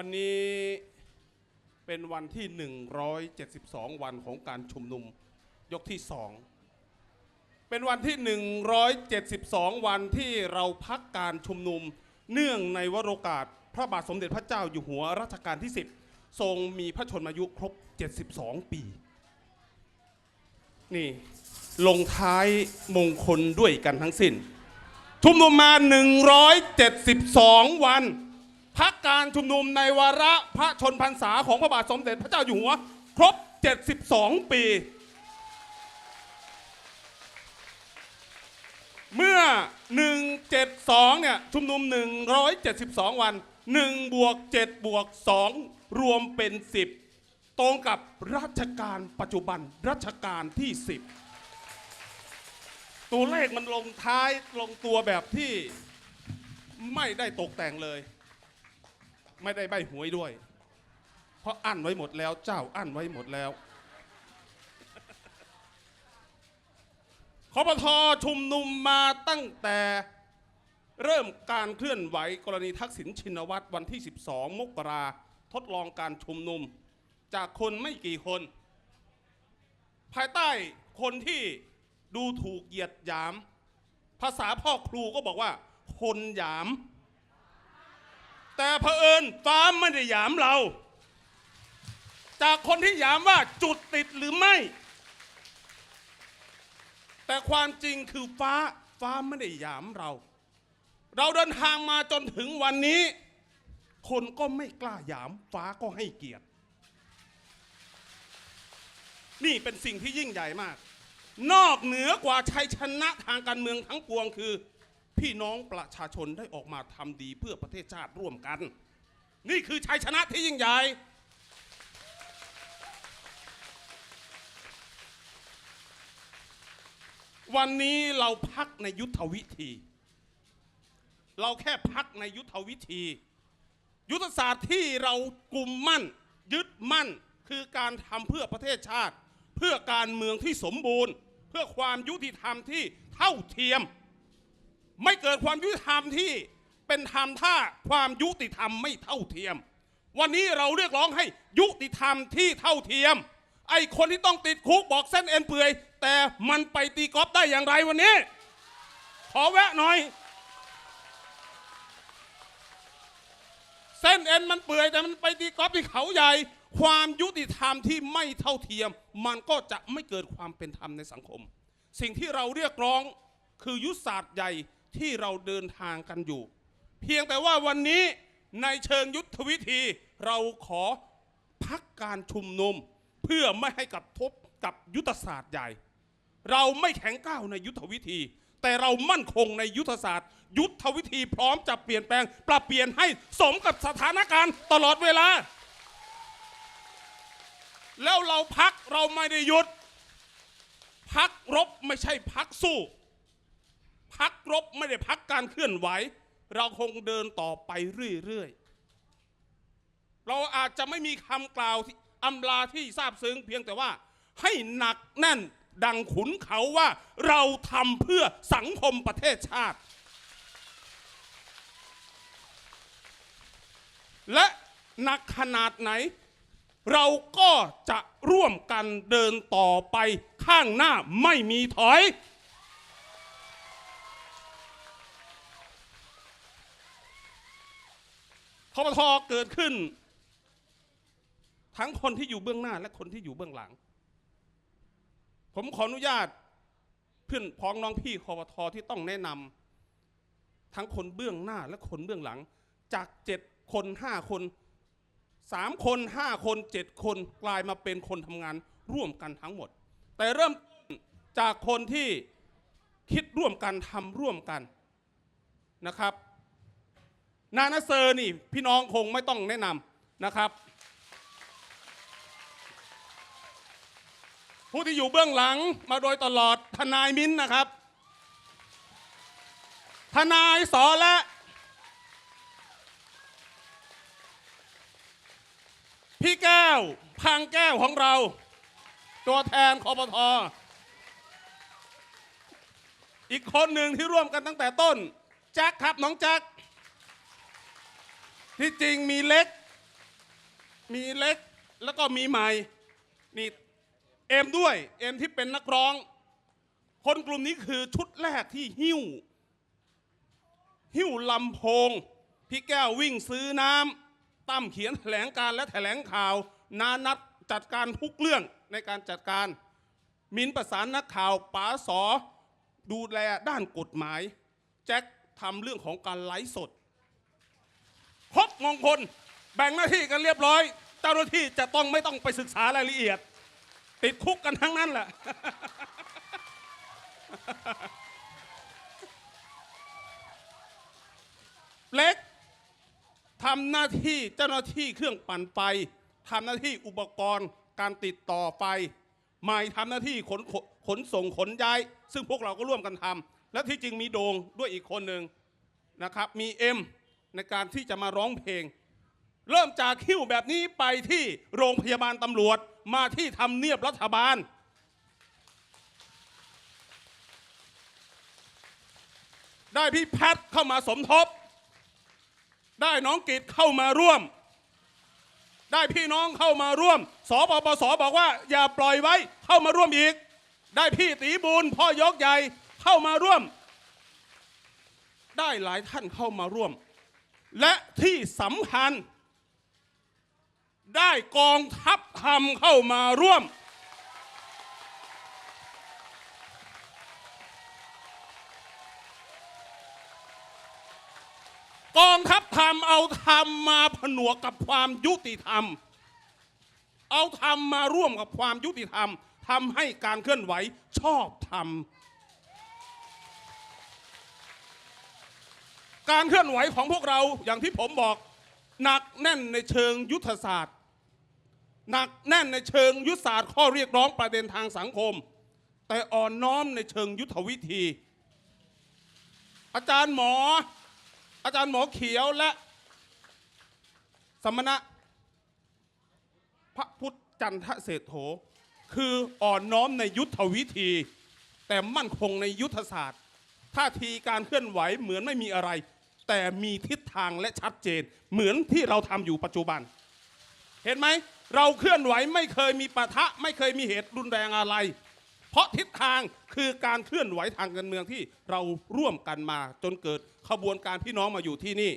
วันนี้เป็นวันที่ 172 วันของการชุมนุมยกที่สองเป็นวันที่ 172 วันที่เราพักการชุมนุม เนื่องในวโรกาสพระบาทสมเด็จพระเจ้าอยู่หัวรัชกาลที่ 10 ทรงมีพระชนมายุครบ 72 ปี นี่ลงท้ายมงคลด้วยกันทั้งสิ้น ชุมนุมมา 172 วัน พักการชุมนุมในวาระพระชนพรรษาของพระบาทสมเด็จพระเจ้าอยู่หัว ครบ 72 ปี เมื่อ 172 เนี่ย ชุมนุม 172 วัน 1 บวก 7 บวก 2 รวมเป็น 10 ตรงกับรัชกาลปัจจุบันรัชกาลที่ 10 ตัวเลขมันลงท้ายลงตัวแบบที่ไม่ได้ตกแต่งเลย ไม่ได้ใบหวยด้วย เพราะอั้นไว้หมดแล้วเจ้าอั้นไว้หมดแล้วคอปทชุมนุมมาตั้งแต่เริ่มการเคลื่อนไหวกรณีทักษิณชินวัตรวันที่ 12 มกราทดลองการชุมนุม จากคนไม่กี่คน ภายใต้คนที่ดูถูกเหยียดหยาม ภาษาพ่อครูก็บอกว่า คนหยาม แต่เผอิญฟ้าไม่ได้หยามเรา จากคนที่หยามว่าจุดติดหรือไม่ แต่ความจริงคือฟ้าฟ้าไม่ได้หยามเรา เราเดินทางมาจนถึงวันนี้ คนก็ไม่กล้าหยามฟ้าก็ให้เกียรติ นี่เป็นสิ่งที่ยิ่งใหญ่มาก นอกเหนือกว่าชัยชนะทางการเมืองทั้งปวงคือ พี่น้องประชาชนได้ออกมาทำดีเพื่อประเทศชาติร่วมกัน นี่คือชัยชนะที่ยิ่งใหญ่วันนี้เราพักในยุทธวิธี เราแค่พักในยุทธวิธี ยุทธศาสตร์ที่เรากลุ่มมั่น ยึดมั่นคือการทำเพื่อประเทศชาติ เพื่อการเมืองที่สมบูรณ์ เพื่อความยุติธรรมที่เท่าเทียม ไม่เกิดความยุติธรรมที่เป็นธรรมถ้าความยุติธรรมไม่เท่าเทียม วันนี้เราเรียกร้องให้ยุติธรรมที่เท่าเทียม ไอ้คนที่ต้องติดคุกบอกเส้นเอ็นเปื่อย แต่มันไปตีกอล์ฟได้อย่างไรวันนี้ ขอแวะหน่อย เส้นเอ็นมันเปื่อยแต่มันไปตีกอล์ฟที่เขาใหญ่ ความยุติธรรมที่ไม่เท่าเทียม มันก็จะไม่เกิดความเป็นธรรมในสังคม สิ่งที่เราเรียกร้องคือยุทธศาสตร์ใหญ่ ที่เราเดินทางกันอยู่ เพียงแต่ว่าวันนี้ในเชิงยุทธวิธีเราขอพักการชุมนุม เพื่อไม่ให้กระทบกับยุทธศาสตร์ใหญ่ เราไม่แข็งก้าวในยุทธวิธี แต่เรามั่นคงในยุทธศาสตร์ ยุทธวิธีพร้อมจะเปลี่ยนแปลง ปรับเปลี่ยนให้สมกับสถานการณ์ตลอดเวลา แล้วเราพักเราไม่ได้หยุดพักรบไม่ใช่พักสู้ พักรบไม่ได้พักการเคลื่อนไหว เราคงเดินต่อไปเรื่อยๆ เราอาจจะไม่มีคำกล่าวอำลาที่ซาบซึ้งเพียงแต่ว่า ให้หนักแน่นดังขุนเขาว่าเราทำเพื่อสังคมประเทศชาติ และหนักขนาดไหน เราก็จะร่วมกันเดินต่อไปข้างหน้าไม่มีถอย ปทเกิดขึ้น ทั้งคนที่อยู่เบื้องหน้า และคนที่อยู่เบื้องหลัง ผมขออนุญาตเพื่อนพ้องน้องพี่คอปทที่ต้องแนะนำทั้งคนเบื้องหน้าและคนเบื้องหลัง จากเจ็ดคนห้าคนสามคนห้าคนเจ็ดคนกลายมาเป็นคนทำงานร่วมกันทั้งหมด แต่เริ่มจากคนที่คิดร่วมกันทำร่วมกันนะครับ นานาเซอร์นี่พี่น้องคงไม่ต้องแนะนำนะครับ ผู้ที่อยู่เบื้องหลังมาโดยตลอดทนายมิ้นนะครับ ทนายสอและพี่แก้วพังแก้วของเรา ตัวแทนคอปทออีกคนหนึ่งที่ร่วมกันตั้งแต่ต้น แจ็คครับน้องแจ็ค ที่จริงมีเล็ก มีเล็กแล้วก็มีใหม่นี่เอ็มด้วยเอ็มที่เป็นนักร้อง คนกลุ่มนี้คือชุดแรกที่หิ้ว หิ้วลำโพง พี่แก้ววิ่งซื้อน้ำตั้มเขียนแถลงการและแถลงข่าว นานัดจัดการทุกเรื่องในการจัดการ มินประสานนักข่าวป๋าสอดูแลด้านกฎหมาย แจ็คทำเรื่องของการไลฟ์สด มงคล แบ่งหน้าที่กันเรียบร้อย เจ้าหน้าที่จะต้องไม่ต้องไปศึกษารายละเอียด ติดคุกกันทั้งนั้นแหละ เล็กทำหน้าที่เจ้าหน้าที่เครื่องปั่นไฟทำหน้าที่อุปกรณ์การติดต่อไฟใหม่ทำหน้าที่ขนขนขนส่งขนย้าย ซึ่งพวกเราก็ร่วมกันทำและที่จริงมีโดงด้วยอีกคนหนึ่งนะครับ มีเอ็ม ในการที่จะมาร้องเพลง เริ่มจากคิ้วแบบนี้ไปที่โรงพยาบาลตำรวจมาที่ทำเนียบรัฐบาล ได้พี่แพทเข้ามาสมทบ ได้น้องกิตเข้ามาร่วม ได้พี่น้องเข้ามาร่วมสปปสบอกว่า อย่าปล่อยไว้เข้ามาร่วมอีก ได้พี่ตีบุญพ่อยกใหญ่เข้ามาร่วม ได้หลายท่านเข้ามาร่วม และที่สำคัญ ได้กองทัพธรรมเข้ามาร่วม กองทัพธรรมเอาธรรมมาผนวกกับความยุติธรรม เอาธรรมมาร่วมกับความยุติธรรมทำให้การเคลื่อนไหวชอบธรรม การเคลื่อนไหวของพวกเราอย่างที่ผมบอก หนักแน่นในเชิงยุทธศาสตร์ หนักแน่นในเชิงยุทธศาสตร์ ข้อเรียกร้องประเด็นทางสังคม แต่อ่อนน้อมในเชิงยุทธวิธี อาจารย์หมอ อาจารย์หมอเขียวและสมณะพระพุทธจันทเศรษโถคืออ่อนน้อมในยุทธวิธี แต่มั่นคงในยุทธศาสตร์ท่าทีการเคลื่อนไหวเหมือนไม่มีอะไร แต่มีทิศทางและชัดเจน เหมือนที่เราทำอยู่ปัจจุบัน เห็นไหม เราเคลื่อนไหวไม่เคยมีปะทะ ไม่เคยมีเหตุรุนแรงอะไร เพราะทิศทางคือการเคลื่อนไหวทางการเมืองที่เราร่วมกันมา จนเกิดขบวนการพี่น้องมาอยู่ที่นี่